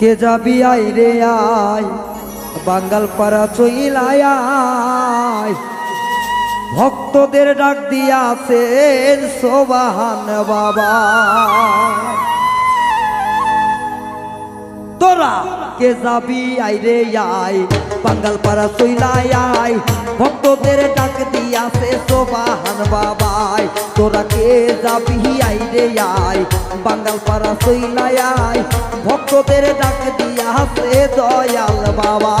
কে যাবি আই রে আয়? বাঙ্গাল পাড়া চইলায় ভক্তদের ডাক দিয়াছেন সোবাহান বাবা। তোরা কে যাবি? আই রে আই বাঙ্গাল পাড়া চইলায় আই ভক্তদের ডাক দিয়াছে সোবাহান বাবাই। তোরা কে যাবি? আই রে আই বাঙ্গাল পাড়া চইলায় আই ভক্তদের ডাক দিয়াছে দয়াল বাবা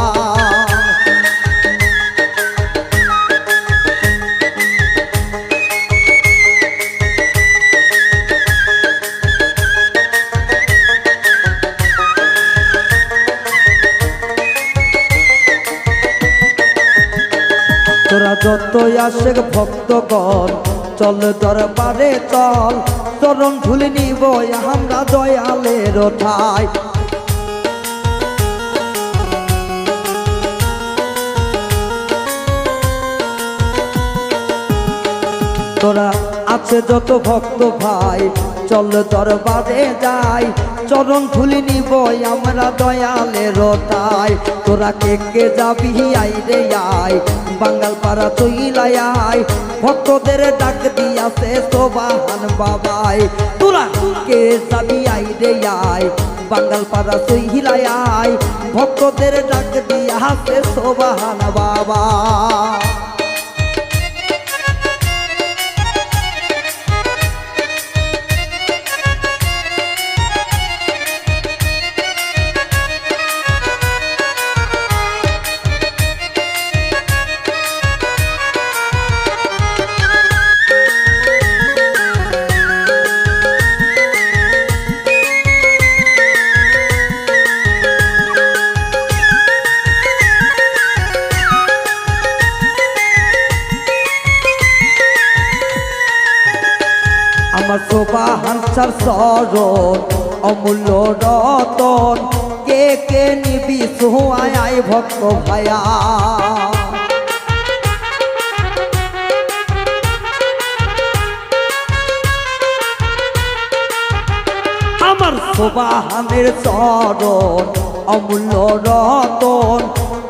তোরা যতই আসে ভক্তগণ, চল দরবারে চল, চরণ ধুলে নিব আমরা দয়ালের ঠাই। তোরা আছে যত ভক্ত ভাই, চল দরবারে যাই। চরণ ধুলি নিব আমরা দয়ালের তাই। তোরা কে কে যাবি আই রে আই? বাঙ্গাল পাড়া চইলাই আই। ভক্তদের ডাক দিয়াছে সোবাহান বাবাই। তোরা কে যাবি আই রে আই? বাঙ্গাল পাড়া চইলাই আই। ভক্তদের ডাক দিয়াছে সোবাহান বাবা আমার শোভা হানসার সরণ অমূল্য রতন, কে কে নিবি সোহায় ভক্ত ভায়া। আমার সোবাহানের চরণ অমূল্য রতন।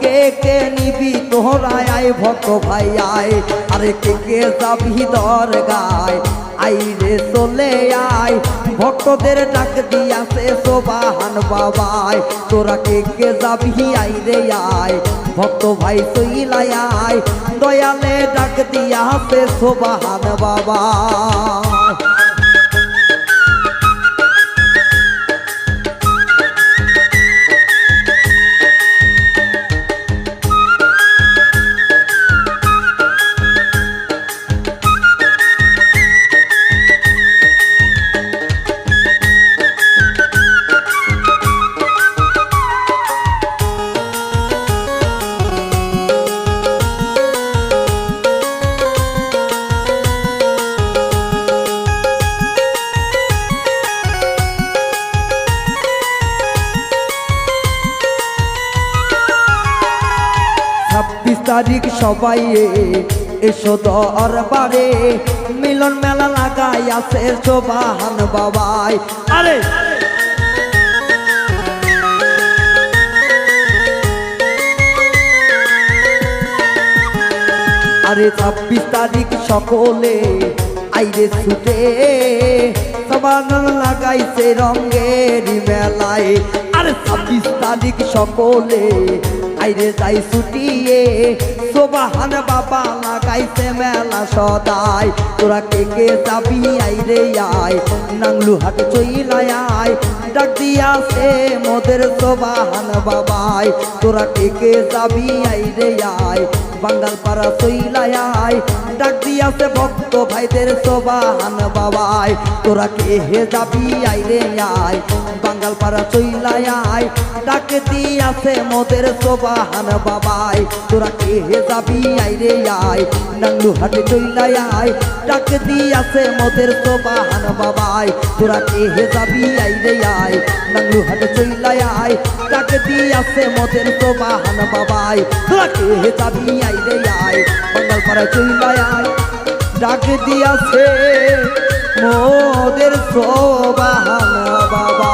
কে কে নিবি তোহরায় আয় ভক্ত ভাই আয়। আরে কে কে যাবি দরগায় আই রে চলে আয়। ভক্তদের ডাক দিয়াছে সোবাহান বাবাই তোরা কে কে যাবি আই রে আয়। ভক্ত ভাই সইলাই আয়। দয়ালে ডাক দিয়াছে সোবাহান বাবা তারিখ সবাই এসো দরবারে। মিলন মেলা লাগাই আছে সোবাহান বাবাই। আরে! আরে ছাব্বিশ তারিখ সকলে আইরে ছুটে। সবান লাগাইছে রঙের মেলায়। আরে ছাব্বিশ তারিখ সকলে আইরে যাই ছুটিয়ে সোবাহান বাবা লাগাইছে মেলা সদাই। তোরা কে কে যাবি আইরে আয়, নাংলু হাট চইলায় আয়। ডাক দিয়াছে মোদের সোবাহান বাবাই, তোরা কে কে যাবি আইরে আয়। বাঙ্গাল পাড়া চইলায় আয়, ডাক দিয়াছে ভক্ত ভাইদের সোবাহান বাবাই। তোরা কে হে যাবি আইরে আয়, বাঙ্গাল পাড়া চইলায় আয়। ডাক দিয়াছে মোদের সোবাহান বাবাই, তোরা কে যাবি? আইরে আয় নাংলু হাটে চইলায় আয়। ডাক দিয়াছে মোদের সোবাহান বাবাই, তোরা কে যাবি? আইরে আয় নাংলু হাটে চইলায় আয়। ডাক দিয়াছে মোদের সোবাহান বাবাই, তোরা কে যাবি? আইরে আয় বাঙ্গাল পাড়া চইলায় আয়। ডাক দিয়াছে মোদের সোবাহান বাবা